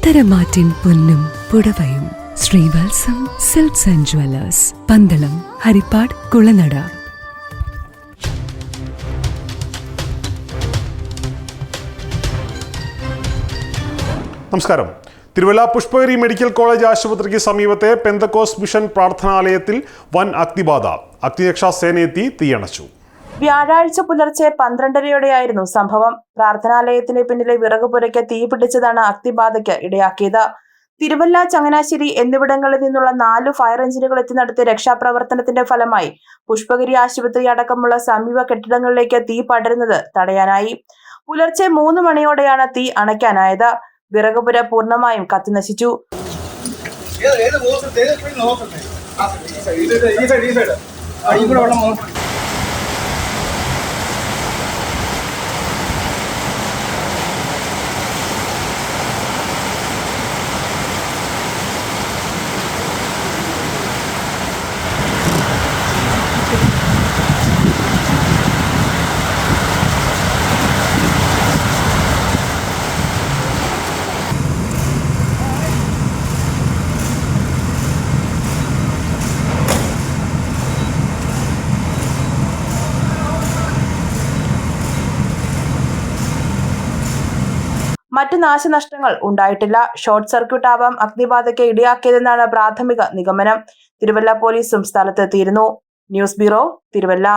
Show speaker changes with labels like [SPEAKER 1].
[SPEAKER 1] പത്തരമാറ്റിൻ പൊന്നും പുടവയും. Srivatsam silks and jewellers Pandalam Haripad Kulanada.
[SPEAKER 2] നമസ്കാരം. Thiruvalla Pushpagiri medical college ആശുപത്രിക്ക് സമീപത്തെ പെന്തക്കോസ് മിഷൻ പ്രാർത്ഥനാലയത്തിൽ വൻ അഗ്നിബാധ. അഗ്നിരക്ഷാ സേനയെത്തി തീയണച്ചു.
[SPEAKER 3] വ്യാഴാഴ്ച പുലർച്ചെ പന്ത്രണ്ടരയോടെയായിരുന്നു സംഭവം. പ്രാർത്ഥനാലയത്തിന് പിന്നിലെ വിറക് പുരയ്ക്ക് തീ പിടിച്ചതാണ് അഗ്നിബാധയ്ക്ക് ഇടയാക്കിയത്. തിരുവല്ല ചങ്ങനാശ്ശേരി എന്നിവിടങ്ങളിൽ നിന്നുള്ള നാല് ഫയർ എഞ്ചിനുകൾ എത്തി നടത്തിയ രക്ഷാപ്രവർത്തനത്തിന്റെ ഫലമായി പുഷ്പഗിരി ആശുപത്രി അടക്കമുള്ള സമീപ കെട്ടിടങ്ങളിലേക്ക് തീ പടരുന്നത് തടയാനായി. പുലർച്ചെ മൂന്ന് മണിയോടെയാണ് തീ അണയ്ക്കാനായത്. വിറകുപുര പൂർണമായും കത്തിനശിച്ചു.
[SPEAKER 4] ഈ സൈഡ് ഈ സൈഡ് ഈ സൈഡ്
[SPEAKER 3] മറ്റ് നാശനഷ്ടങ്ങൾ ഉണ്ടായിട്ടില്ല. ഷോർട്ട് സർക്യൂട്ട് ആവാം അഗ്നിബാധയ്ക്ക് ഇടയാക്കിയതെന്നാണ് പ്രാഥമിക നിഗമനം. തിരുവല്ല പോലീസും സ്ഥലത്തെത്തിയിരുന്നു. News bureau Thiruvalla.